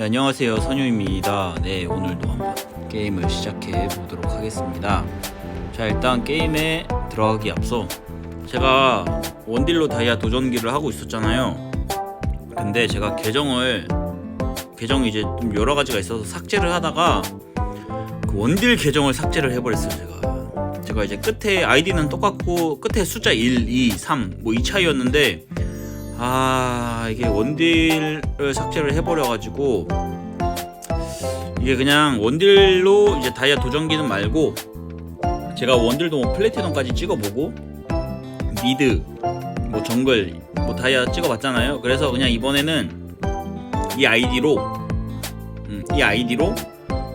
네, 안녕하세요. 선유입니다. 네 오늘도 한번 게임을 시작해 보도록 하겠습니다. 자 일단 게임에 들어가기 앞서 제가 원딜로 다이아 도전기를 하고 있었잖아요. 근데 제가 계정을 계정이 이제 좀 여러 가지가 있어서 삭제를 하다가 그 원딜 계정을 삭제를 해버렸어요 제가. 제가 이제 끝에 아이디는 똑같고 끝에 숫자 1, 2, 3 뭐 이 차이였는데 아 이게 원딜을 삭제를 해버려가지고 이게 그냥 원딜로 이제 다이아 도전기는 말고 제가 원딜도 뭐 플래티넘까지 찍어보고 미드 뭐 정글 뭐 다이아 찍어봤잖아요. 그래서 그냥 이번에는 이 아이디로 음, 이 아이디로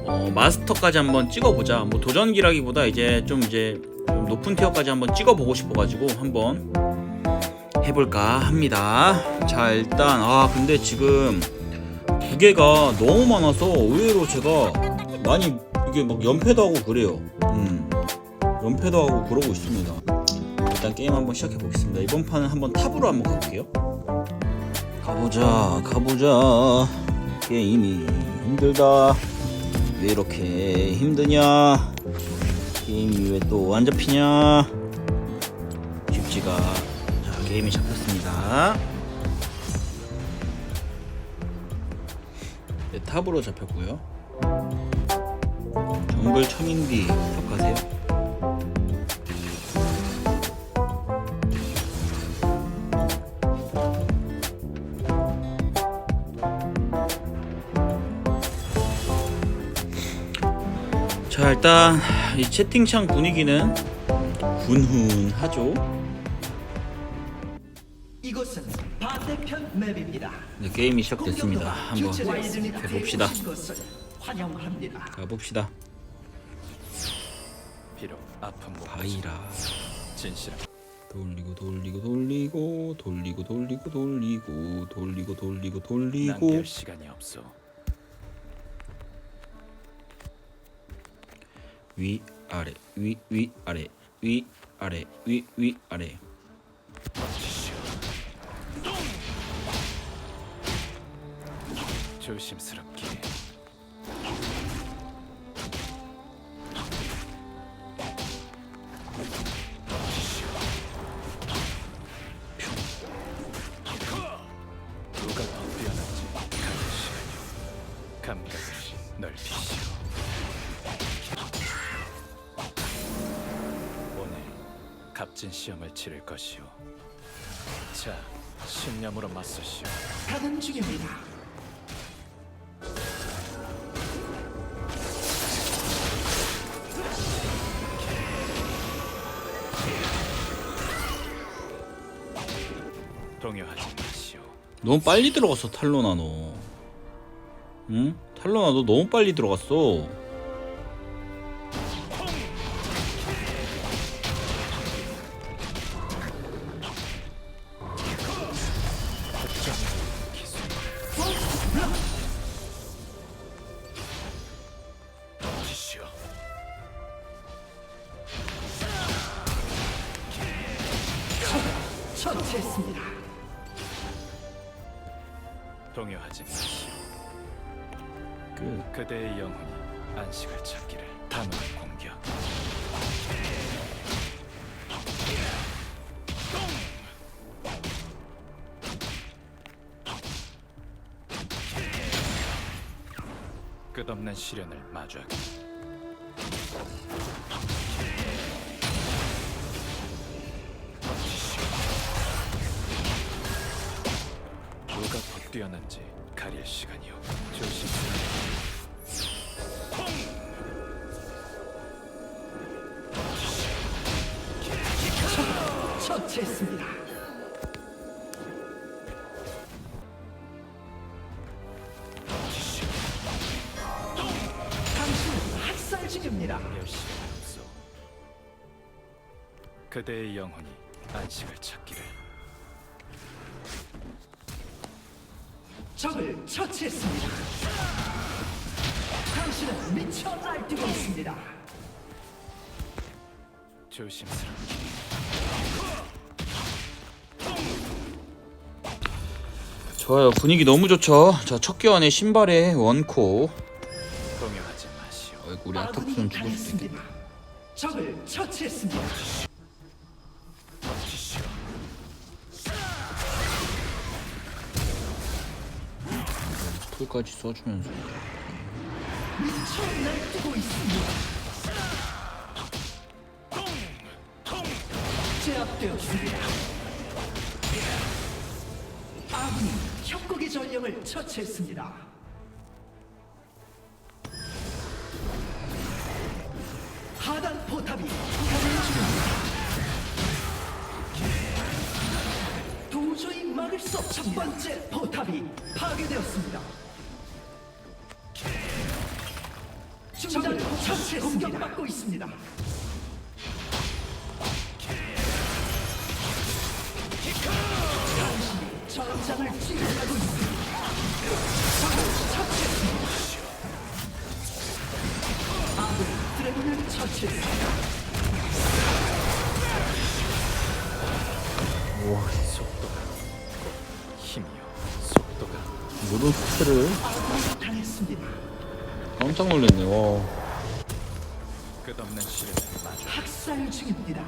어, 마스터까지 한번 찍어보자. 뭐 도전기라기보다 이제 좀 이제 좀 높은 티어까지 한번 찍어보고 싶어가지고 한번 해볼까 합니다. 자 일단 아 근데 지금 두 개가 너무 많아서 의외로 제가 많이 이게 막 연패도 하고 그래요. 음 연패도 하고 그러고 있습니다. 일단 게임 한번 시작해 보겠습니다. 이번 판은 한번 탑으로 한번 가볼게요. 가보자 가보자 게임이 힘들다 왜 이렇게 힘드냐 게임이 왜 또 안 잡히냐 쉽지가 자 게임이 잡혔습니다. 네, 탑으로 잡혔고요. 정글 천인디 탑 가세요. 자 일단 이 채팅창 분위기는 훈훈하죠 맵입니다. 네, 게임이 시작됐습니다. 한번 해봅시다. 환영합니다. 가봅시다. 비록 아픈 몸 바이라. 돌리고 돌리고 돌리고 돌리고 돌리고 돌리고 돌리고 돌리고 돌리고. 시간이 없어. 위 아래 위 위 아래 위 아래 위 위 아래 조심스럽게. 값진 시험을 치를 것이오. 자 신념으로 맞서시오. 가는 중입니다. 동요하지 마시오 너무 빨리 들어갔어 탈로나 너 응? 탈로나 너 너무 빨리 들어갔어 처치했습니다. 동요하지 마시오. 끝. 그대의 영혼이 안식을 찾기를 담은 공격. 끝없는 시련을 마주하기 뛰어난지 가릴 시간이오 조심스럽게 처치했습니다. 당신은 학살 중입니다. 열심히 없소 그대의 영혼이 안식을 찾기를 적을 처치했습니다. 당신은 미쳐 날뛰고 있습니다. 조심스럽게 좋아요 분위기 너무 좋죠 자 첫 교환에 신발에 원코 동요하지 마시오. 어이구 우리 아타쿠는 죽을 수도 있겠다. 적을 처치했습니다. 풀까지 써주면서. 아군이 협곡의 전령을 처치했습니다. 하단 포탑이 가는 중입니다. 도저히 막을 수 없. 첫 번째 포탑이 파괴되었습니다. 중단 처치 공격받고 있습니다. 당신이 전장을 찌르고 있습니다. 적을 처치했습니다. 아군 드래곤을 처치했습니다. 속도가 힘이요. 속도가 아군이 당했습니다. 깜짝 놀랐네 와 끝없는 마주. 학살 중입니다.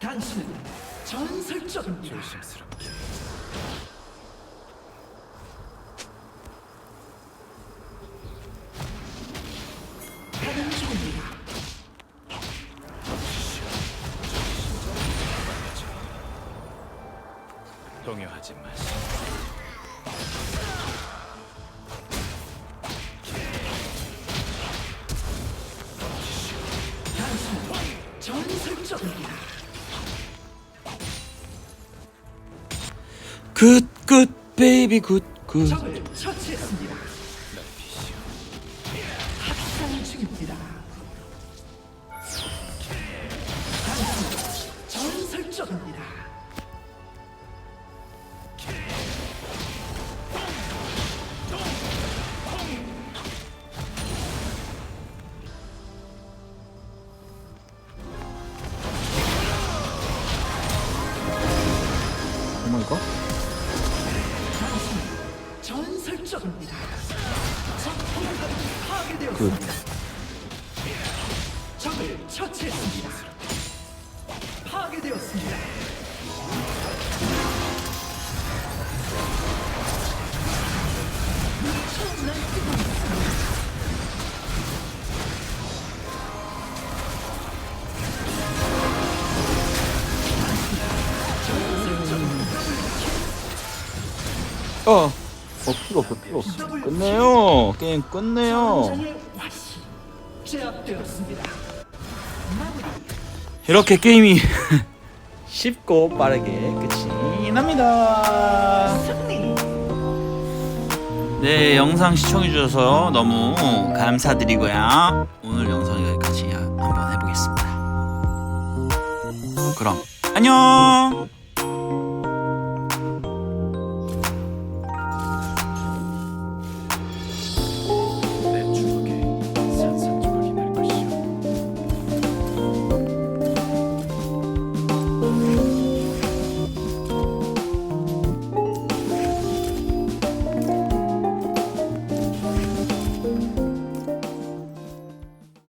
당신은 전설적입니다. 조심스럽게. 동요하지 전설적입니다. 굿굿 베이비 굿굿 적을 처치했습니다. 학살 중입니다. 당신은 전설적입니다. 오마이갓 당신은 전설적입니다. 파괴되었습니다. 적을 처치했습니다. 파괴되었습니다. 어. 어 필요 없어 필요 없어 끝내요 게임 끝내요. 이렇게 게임이 쉽고 빠르게 끝이 납니다. 네 영상 시청해주셔서 너무 감사드리고요 오늘 영상 여기까지 한번 해보겠습니다 그럼 안녕